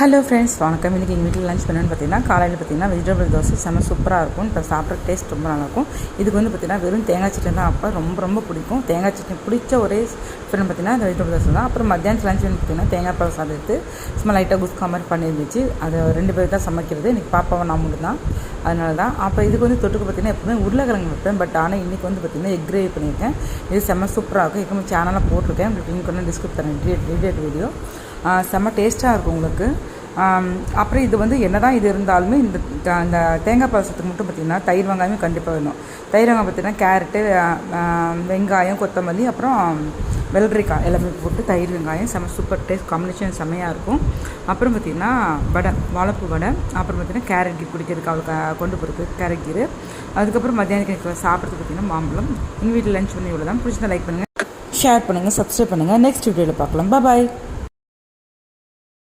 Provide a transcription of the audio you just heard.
Hello friends வணக்கம். இன்றைக்கி எங்கள் வீட்டில் லஞ்ச் பண்ணணும்னு பார்த்தீங்கன்னா காலையில் பார்த்தீங்கன்னா வெஜிடபிள் தோசை செம்ம சூப்பராக இருக்கும். இப்போ சாப்பிட்ற டேஸ்ட் ரொம்ப நல்லாயிருக்கும். இதுக்கு வந்து பார்த்தீங்கன்னா வெறும் தேங்காய் சட்னி தான் அப்போ ரொம்ப ரொம்ப பிடிக்கும். தேங்காய் சட்னி பிடிச்ச ஒரே ஃப்ரெண்ட் பார்த்தீங்கன்னா அந்த வெஜிடபிள் தோசை தான். அப்புறம் மத்தியானம் லஞ்ச் வந்து பார்த்தீங்கன்னா தேங்காய் பால் சாதம் எடுத்து சும்மா லைட்டாக குஸ்கா மாதிரி பண்ணியிருந்துச்சு அதை ரெண்டு பேர் தான் சமைக்கிறது. இன்றைக்கி பாப்பாவை நான் மட்டும் தான். அதனால தான். அப்போ இதுக்கு வந்து தொட்டுக்கு பார்த்தீங்கன்னா எப்பவுமே உருளைக்கிழங்கு வைப்பேன். பட் ஆனால் இன்றைக்கி வந்து பார்த்தீங்கன்னா எக் கிரேவி பண்ணியிருக்கேன். இது செம்ம சூப்பராக இருக்கும். இப்போ சேனலாக போட்டிருக்கேன். உங்களுக்கு லிங்க் வந்து டிஸ்கிரிப் தரேன். டீடெயில் வீடியோ செம்ம டேஸ்ட்டாக இருக்கும் உங்களுக்கு. அப்புறம் இது வந்து என்ன தான் இது இருந்தாலுமே இந்த அந்த தேங்காய் பாசத்துக்கு மட்டும் பார்த்திங்கன்னா தயிர் வெங்காயமே கண்டிப்பாக வேணும். தயிர் வெங்காயம் பார்த்திங்கன்னா கேரட்டு வெங்காயம் கொத்தமல்லி அப்புறம் வெள்ளரிக்காய் எல்லாமே போட்டு தயிர் வெங்காயம் செம்ம சூப்பர் டேஸ்ட் காம்பினேஷன் செம்மையாக இருக்கும். அப்புறம் பார்த்திங்கன்னா வடை வாழைப்பூ வடை அப்புறம் பார்த்திங்கன்னா கேரட் கீர் குடிக்கிறதுக்கு அவளுக்கு கொண்டு போகிறதுக்கு கேரட் கீர். அதுக்கப்புறம் மத்தியானம் சாப்பிட்றதுக்கு பார்த்திங்கன்னா மாம்பழம். எங்கள் வீட்டில் லஞ்ச் பண்ணி இவ்வளோ தான் பிடிச்சதை லைக் பண்ணுங்கள் ஷேர் பண்ணுங்கள் சப்ஸ்கிரைப் பண்ணுங்கள் நெக்ஸ்ட் வீடியோவில் பார்க்கலாம். பாய்